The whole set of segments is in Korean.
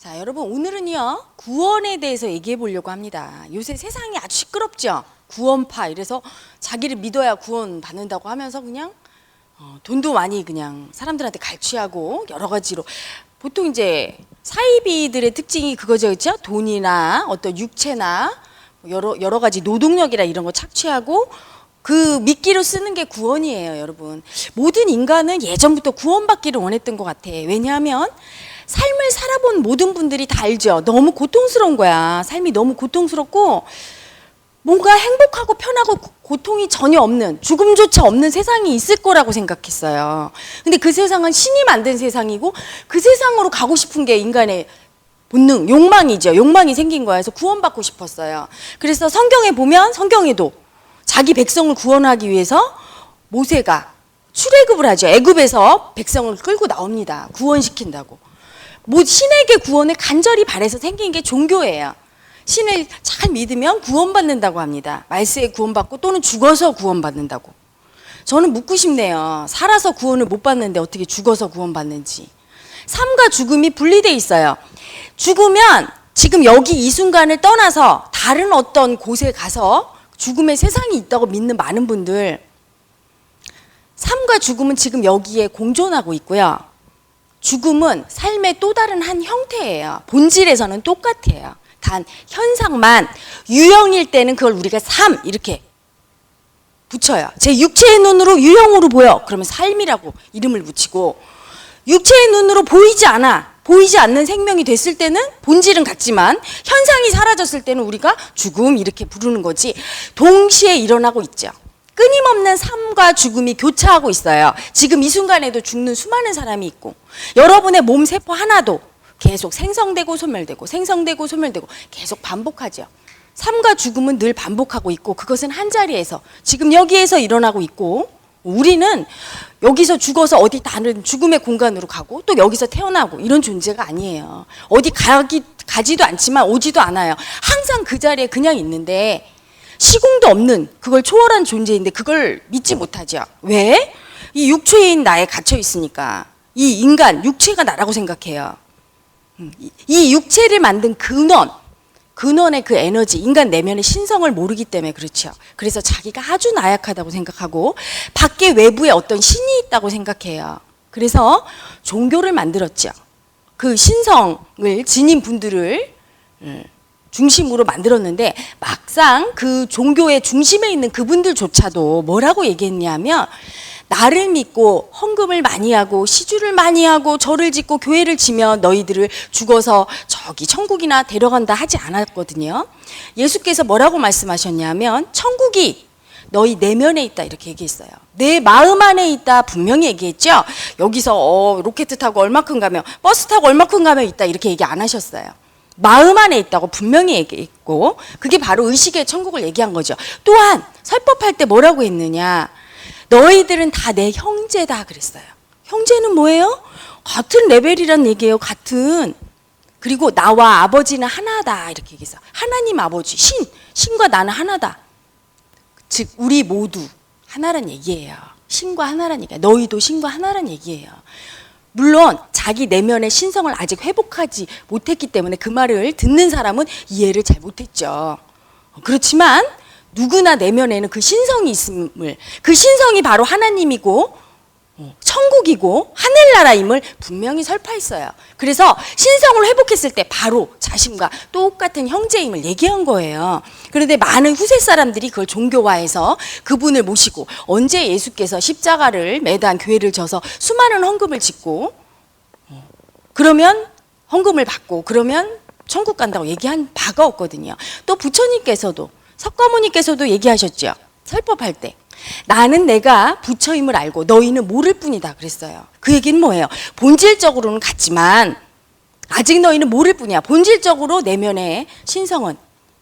자, 여러분 오늘은요 구원에 대해서 얘기해 보려고 합니다. 요새 세상이 아주 시끄럽죠. 구원파 이래서 자기를 믿어야 구원 받는다고 하면서 그냥 어, 돈도 많이 그냥 사람들한테 갈취하고 여러 가지로 보통 이제 사이비들의 특징이 그거죠, 그렇죠? 돈이나 어떤 육체나 여러 여러 가지 노동력이라 이런 거 착취하고 그 미끼로 쓰는 게 구원이에요, 여러분. 모든 인간은 예전부터 구원받기를 원했던 것 같아. 왜냐하면 삶을 살아본 모든 분들이 다 알죠. 너무 고통스러운 거야. 삶이 너무 고통스럽고 뭔가 행복하고 편하고 고- 고통이 전혀 없는 죽음조차 없는 세상이 있을 거라고 생각했어요. 근데 그 세상은 신이 만든 세상이고 그 세상으로 가고 싶은 게 인간의 본능, 욕망이죠. 욕망이 생긴 거야. 그래서 구원받고 싶었어요. 그래서 성경에 보면 성경에도 자기 백성을 구원하기 위해서 모세가 출애굽을 하죠. 애굽에서 백성을 끌고 나옵니다. 구원시킨다고. 뭐 신에게 구원을 간절히 바래서 생긴 게 종교예요. 신을 잘 믿으면 구원받는다고 합니다. 말세에 구원받고 또는 죽어서 구원받는다고. 저는 묻고 싶네요. 살아서 구원을 못 받는데 어떻게 죽어서 구원받는지. 삶과 죽음이 분리돼 있어요. 죽으면 지금 여기 이 순간을 떠나서 다른 어떤 곳에 가서 죽음의 세상이 있다고 믿는 많은 분들 삶과 죽음은 지금 여기에 공존하고 있고요. 죽음은 삶의 또 다른 한 형태예요. 본질에서는 똑같아요. 단 현상만 유형일 때는 그걸 우리가 삶 이렇게 붙여요. 제 육체의 눈으로 유형으로 보여. 그러면 삶이라고 이름을 붙이고 육체의 눈으로 보이지 않아. 보이지 않는 생명이 됐을 때는 본질은 같지만 현상이 사라졌을 때는 우리가 죽음 이렇게 부르는 거지. 동시에 일어나고 있죠. 끊임없는 삶과 죽음이 교차하고 있어요. 지금 이 순간에도 죽는 수많은 사람이 있고 여러분의 몸 세포 하나도 계속 생성되고 소멸되고 생성되고 소멸되고 계속 반복하죠. 삶과 죽음은 늘 반복하고 있고 그것은 한 자리에서 지금 여기에서 일어나고 있고 우리는 여기서 죽어서 어디 다른 죽음의 공간으로 가고 또 여기서 태어나고 이런 존재가 아니에요. 어디 가기 가지도 않지만 오지도 않아요. 항상 그 자리에 그냥 있는데 시공도 없는 그걸 초월한 존재인데 그걸 믿지 못하죠. 왜? 이 육체인 나에 갇혀 있으니까 이 인간 육체가 나라고 생각해요. 음, 이- 이 육체를 만든 근원, 근원의 그 에너지, 인간 내면의 신성을 모르기 때문에 그렇죠. 그래서 자기가 아주 나약하다고 생각하고 밖에 외부에 어떤 신이 있다고 생각해요. 그래서 종교를 만들었죠. 그 신성을 지닌 분들을 음, 중심으로 만들었는데 막상 그 종교의 중심에 있는 그분들조차도 뭐라고 얘기했냐면 나를 믿고 헌금을 많이 하고 시주를 많이 하고 절을 짓고 교회를 지면 너희들을 죽어서 저기 천국이나 데려간다 하지 않았거든요. 예수께서 뭐라고 말씀하셨냐면 천국이 너희 내면에 있다 이렇게 얘기했어요. 내 마음 안에 있다 분명히 얘기했죠. 여기서 어, 로켓 타고 얼마큼 가면 버스 타고 얼마큼 가면 있다 이렇게 얘기 안 하셨어요. 마음 안에 있다고 분명히 얘기했고 그게 바로 의식의 천국을 얘기한 거죠. 또한 설법할 때 뭐라고 했느냐? 너희들은 다 내 형제다 그랬어요. 형제는 뭐예요? 같은 레벨이란 얘기예요. 같은 그리고 나와 아버지는 하나다 이렇게 얘기해서 하나님 아버지 신 신과 나는 하나다. 즉 우리 모두 하나란 얘기예요. 신과 하나란 얘기야. 너희도 신과 하나란 얘기예요. 물론 자기 내면의 신성을 아직 회복하지 못했기 때문에 그 말을 듣는 사람은 이해를 잘 못했죠. 그렇지만 누구나 내면에는 그 신성이 있음을 그 신성이 바로 하나님이고 어, 천국이고 하늘나라임을 분명히 설파했어요. 그래서 신성을 회복했을 때 바로 자신과 똑같은 형제임을 얘기한 거예요. 그런데 많은 후세 사람들이 그걸 종교화해서 그분을 모시고 언제 예수께서 십자가를 매단 교회를 져서 수많은 헌금을 짓고 어, 그러면 헌금을 받고 그러면 천국 간다고 얘기한 바가 없거든요. 또 부처님께서도 석가모니께서도 얘기하셨죠. 설법할 때. 나는 내가 부처임을 알고 너희는 모를 뿐이다 그랬어요. 그 얘기는 뭐예요? 본질적으로는 같지만 아직 너희는 모를 뿐이야. 본질적으로 내면의 신성은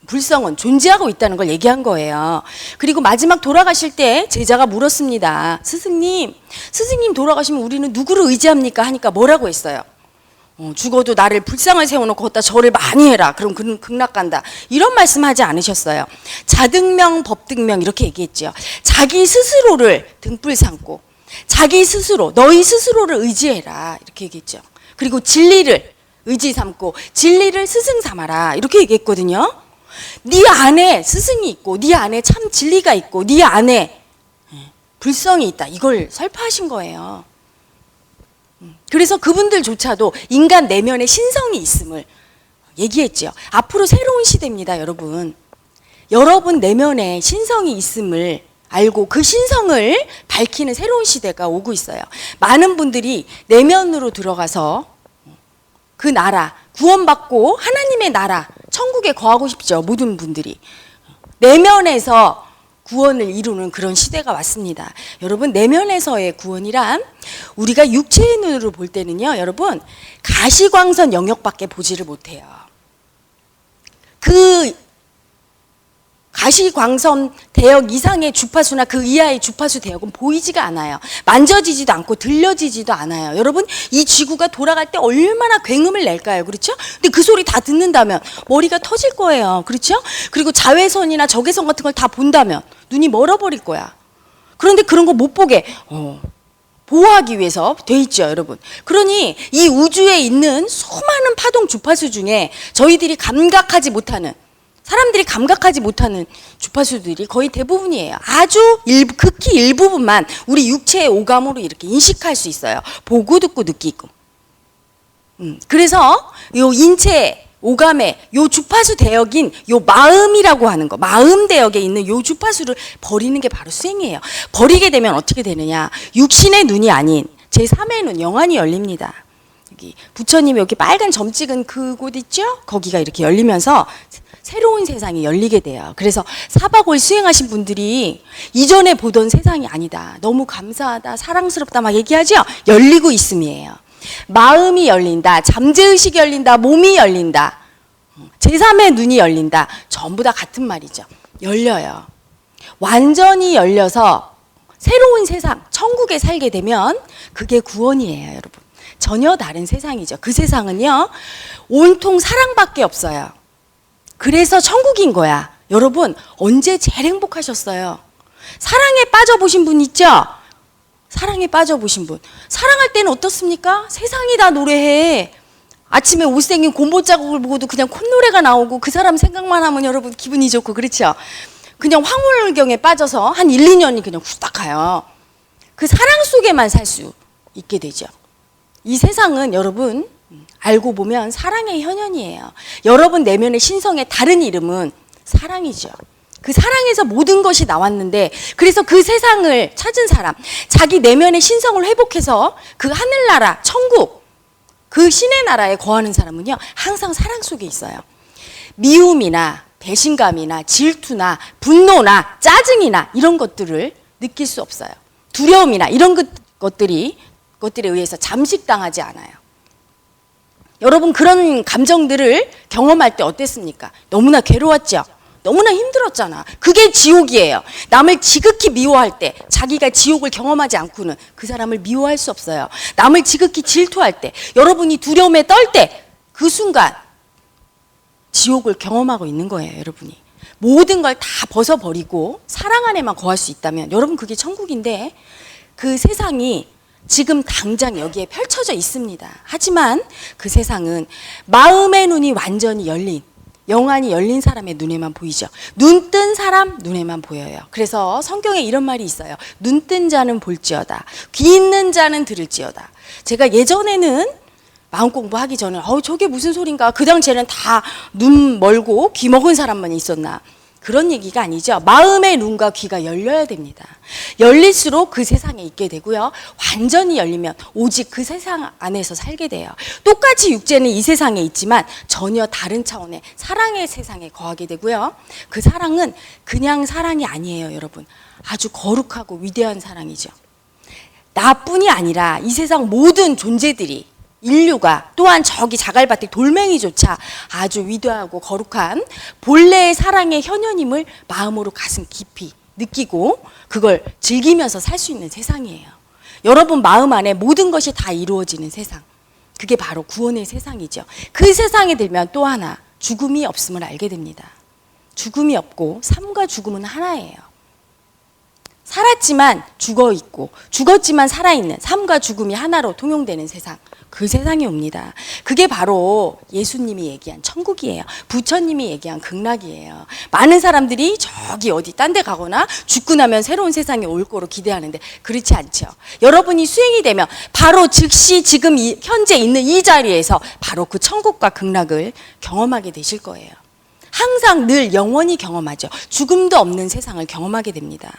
불성은 존재하고 있다는 걸 얘기한 거예요. 그리고 마지막 돌아가실 때 제자가 물었습니다. 스승님, 스승님 돌아가시면 우리는 누구를 의지합니까? 하니까 뭐라고 했어요? 어, 죽어도 나를 불상을 세워놓고 걷다 절을 많이 해라. 그럼 그 극락 간다. 이런 말씀 하지 않으셨어요. 자등명, 법등명 이렇게 얘기했죠. 자기 스스로를 등불 삼고 자기 스스로 너희 스스로를 의지해라 이렇게 얘기했죠. 그리고 진리를 의지 삼고 진리를 스승 삼아라 이렇게 얘기했거든요. 네 안에 스승이 있고 네 안에 참 진리가 있고 네 안에 예, 불성이 있다 이걸 설파하신 거예요. 음, 그래서 그분들조차도 인간 내면에 신성이 있음을 얘기했죠. 앞으로 새로운 시대입니다, 여러분. 여러분 내면에 신성이 있음을 알고 그 신성을 밝히는 새로운 시대가 오고 있어요. 많은 분들이 내면으로 들어가서 그 나라, 구원받고 하나님의 나라, 천국에 거하고 싶죠. 모든 분들이. 내면에서 구원을 이루는 그런 시대가 왔습니다. 여러분, 내면에서의 구원이란 우리가 육체의 눈으로 볼 때는요, 여러분, 가시광선 영역밖에 보지를 못해요. 그 가시광선 대역 이상의 주파수나 그 이하의 주파수 대역은 보이지가 않아요. 만져지지도 않고 들려지지도 않아요. 여러분, 이 지구가 돌아갈 때 얼마나 굉음을 낼까요? 그렇죠? 근데 그 소리 다 듣는다면 머리가 터질 거예요. 그렇죠? 그리고 자외선이나 적외선 같은 걸 다 본다면 눈이 멀어버릴 거야. 그런데 그런 거 못 보게, 어, 보호하기 위해서 돼 있죠, 여러분. 그러니 이 우주에 있는 수많은 파동 주파수 중에 저희들이 감각하지 못하는 사람들이 감각하지 못하는 주파수들이 거의 대부분이에요. 아주 일부, 극히 일부분만 우리 육체의 오감으로 이렇게 인식할 수 있어요. 보고 듣고 느끼고. 음, 그래서 요 인체 오감의 요 주파수 대역인 요 마음이라고 하는 거, 마음 대역에 있는 요 주파수를 버리는 게 바로 수행이에요. 버리게 되면 어떻게 되느냐? 육신의 눈이 아닌 제 3의 눈, 영안이 열립니다. 여기 부처님이 여기 빨간 점 찍은 그곳 있죠? 거기가 이렇게 열리면서 새로운 세상이 열리게 돼요. 그래서 사박을 수행하신 분들이 이전에 보던 세상이 아니다. 너무 감사하다, 사랑스럽다 막 얘기하죠? 열리고 있음이에요. 마음이 열린다, 잠재의식이 열린다, 몸이 열린다, 제3의 눈이 열린다. 전부 다 같은 말이죠. 열려요. 완전히 열려서 새로운 세상, 천국에 살게 되면 그게 구원이에요, 여러분. 전혀 다른 세상이죠. 그 세상은요, 온통 사랑밖에 없어요. 그래서 천국인 거야. 여러분, 언제 제일 행복하셨어요? 사랑에 빠져보신 분 있죠? 사랑에 빠져보신 분. 사랑할 때는 어떻습니까? 세상이 다 노래해. 아침에 옷생긴 곰보 자국을 보고도 그냥 콧노래가 나오고 그 사람 생각만 하면 여러분 기분이 좋고 그렇죠? 그냥 황홀경에 빠져서 한 1, 2년이 그냥 후딱 가요. 그 사랑 속에만 살 수 있게 되죠. 이 세상은 여러분 알고 보면 사랑의 현현이에요. 여러분 내면의 신성의 다른 이름은 사랑이죠. 그 사랑에서 모든 것이 나왔는데 그래서 그 세상을 찾은 사람, 자기 내면의 신성을 회복해서 그 하늘나라, 천국, 그 신의 나라에 거하는 사람은요 항상 사랑 속에 있어요. 미움이나 배신감이나 질투나 분노나 짜증이나 이런 것들을 느낄 수 없어요. 두려움이나 이런 것, 것들이 것들에 의해서 잠식당하지 않아요. 여러분 그런 감정들을 경험할 때 어땠습니까? 너무나 괴로웠죠. 너무나 힘들었잖아. 그게 지옥이에요. 남을 지극히 미워할 때 자기가 지옥을 경험하지 않고는 그 사람을 미워할 수 없어요. 남을 지극히 질투할 때 여러분이 두려움에 떨 때 그 순간 지옥을 경험하고 있는 거예요, 여러분이. 모든 걸 다 벗어버리고 사랑 안에만 거할 수 있다면 여러분 그게 천국인데 그 세상이 지금 당장 여기에 펼쳐져 있습니다. 하지만 그 세상은 마음의 눈이 완전히 열린 영안이 열린 사람의 눈에만 보이죠. 눈 뜬 사람 눈에만 보여요. 그래서 성경에 이런 말이 있어요. 눈 뜬 자는 볼지어다. 귀 있는 자는 들을지어다. 제가 예전에는 마음 공부하기 전에 어우 저게 무슨 소린가. 그 당시에는 다 눈 멀고 귀 먹은 사람만 있었나. 그런 얘기가 아니죠. 마음의 눈과 귀가 열려야 됩니다. 열릴수록 그 세상에 있게 되고요. 완전히 열리면 오직 그 세상 안에서 살게 돼요. 똑같이 육체는 이 세상에 있지만 전혀 다른 차원의 사랑의 세상에 거하게 되고요. 그 사랑은 그냥 사랑이 아니에요, 여러분. 아주 거룩하고 위대한 사랑이죠. 나뿐이 아니라 이 세상 모든 존재들이 인류가 또한 저기 자갈밭의 돌멩이조차 아주 위대하고 거룩한 본래의 사랑의 현현임을 마음으로 가슴 깊이 느끼고 그걸 즐기면서 살 수 있는 세상이에요. 여러분 마음 안에 모든 것이 다 이루어지는 세상. 그게 바로 구원의 세상이죠. 그 세상에 들면 또 하나 죽음이 없음을 알게 됩니다. 죽음이 없고 삶과 죽음은 하나예요. 살았지만 죽어 있고 죽었지만 살아 있는 삶과 죽음이 하나로 통용되는 세상. 그 세상이 옵니다. 그게 바로 예수님이 얘기한 천국이에요. 부처님이 얘기한 극락이에요. 많은 사람들이 저기 어디 딴 데 가거나 죽고 나면 새로운 세상이 올 거로 기대하는데 그렇지 않죠. 여러분이 수행이 되면 바로 즉시 지금 이, 현재 있는 이 자리에서 바로 그 천국과 극락을 경험하게 되실 거예요. 항상 늘 영원히 경험하죠. 죽음도 없는 세상을 경험하게 됩니다.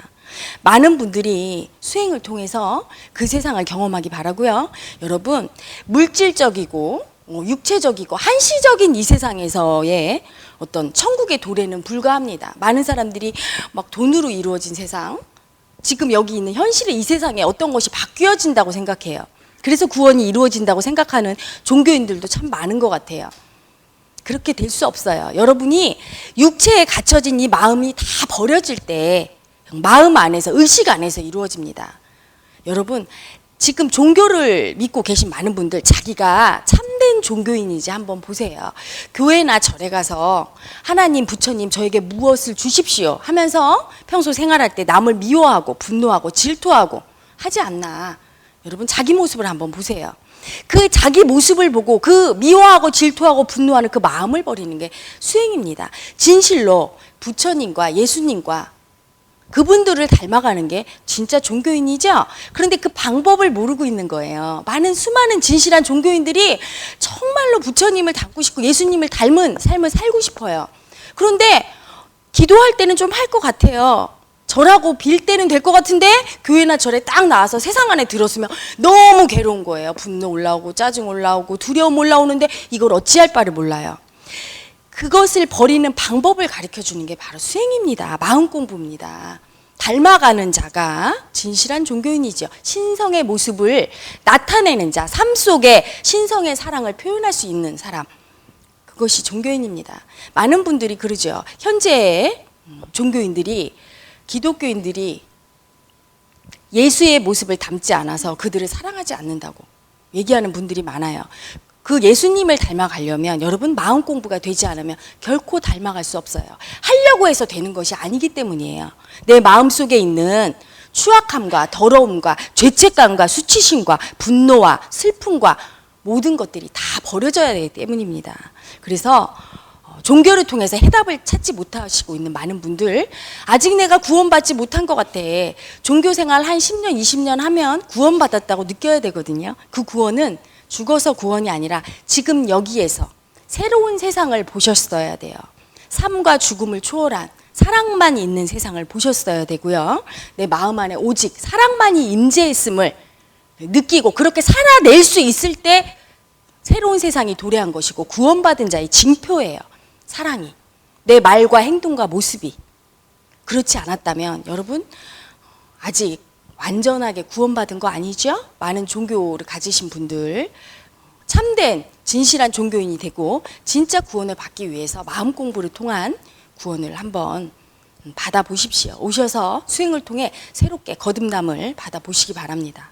많은 분들이 수행을 통해서 그 세상을 경험하기 바라고요. 여러분, 물질적이고 어, 육체적이고 한시적인 이 세상에서의 어떤 천국의 도래는 불가합니다. 많은 사람들이 막 돈으로 이루어진 세상, 지금 여기 있는 현실의 이 세상에 어떤 것이 바뀌어진다고 생각해요. 그래서 구원이 이루어진다고 생각하는 종교인들도 참 많은 것 같아요. 그렇게 될 수 없어요. 여러분이 육체에 갇혀진 이 마음이 다 버려질 때 마음 안에서 의식 안에서 이루어집니다. 여러분 지금 종교를 믿고 계신 많은 분들 자기가 참된 종교인인지 한번 보세요. 교회나 절에 가서 하나님 부처님 저에게 무엇을 주십시오 하면서 평소 생활할 때 남을 미워하고 분노하고 질투하고 하지 않나. 여러분 자기 모습을 한번 보세요. 그 자기 모습을 보고 그 미워하고 질투하고 분노하는 그 마음을 버리는 게 수행입니다. 진실로 부처님과 예수님과 그분들을 닮아가는 게 진짜 종교인이죠. 그런데 그 방법을 모르고 있는 거예요. 많은 수많은 진실한 종교인들이 정말로 부처님을 닮고 싶고 예수님을 닮은 삶을 살고 싶어요. 그런데 기도할 때는 좀 할 것 같아요. 절하고 빌 때는 될 것 같은데 교회나 절에 딱 나와서 세상 안에 들었으면 너무 괴로운 거예요. 분노 올라오고 짜증 올라오고 두려움 올라오는데 이걸 어찌할 바를 몰라요. 그것을 버리는 방법을 가르쳐 주는 게 바로 수행입니다. 마음 공부입니다. 닮아가는 자가 진실한 종교인이죠. 신성의 모습을 나타내는 자, 삶 속에 신성의 사랑을 표현할 수 있는 사람. 그것이 종교인입니다. 많은 분들이 그러죠. 현재의 종교인들이 기독교인들이 예수의 모습을 닮지 않아서 그들을 사랑하지 않는다고 얘기하는 분들이 많아요. 그 예수님을 닮아가려면 여러분 마음 공부가 되지 않으면 결코 닮아갈 수 없어요. 하려고 해서 되는 것이 아니기 때문이에요. 내 마음 속에 있는 추악함과 더러움과 죄책감과 수치심과 분노와 슬픔과 모든 것들이 다 버려져야 되기 때문입니다. 그래서 어, 종교를 통해서 해답을 찾지 못하시고 있는 많은 분들 아직 내가 구원받지 못한 것 같아. 종교 생활 한 10년, 20년 하면 구원받았다고 느껴야 되거든요. 그 구원은 죽어서 구원이 아니라 지금 여기에서 새로운 세상을 보셨어야 돼요. 삶과 죽음을 초월한 사랑만 있는 세상을 보셨어야 되고요. 내 마음 안에 오직 사랑만이 임재했음을 느끼고 그렇게 살아낼 수 있을 때 새로운 세상이 도래한 것이고 구원받은 자의 징표예요. 사랑이. 내 말과 행동과 모습이. 그렇지 않았다면 여러분 아직 완전하게 구원받은 거 아니죠? 많은 종교를 가지신 분들 참된 진실한 종교인이 되고 진짜 구원을 받기 위해서 마음 공부를 통한 구원을 한번 받아 보십시오. 오셔서 수행을 통해 새롭게 거듭남을 받아 보시기 바랍니다.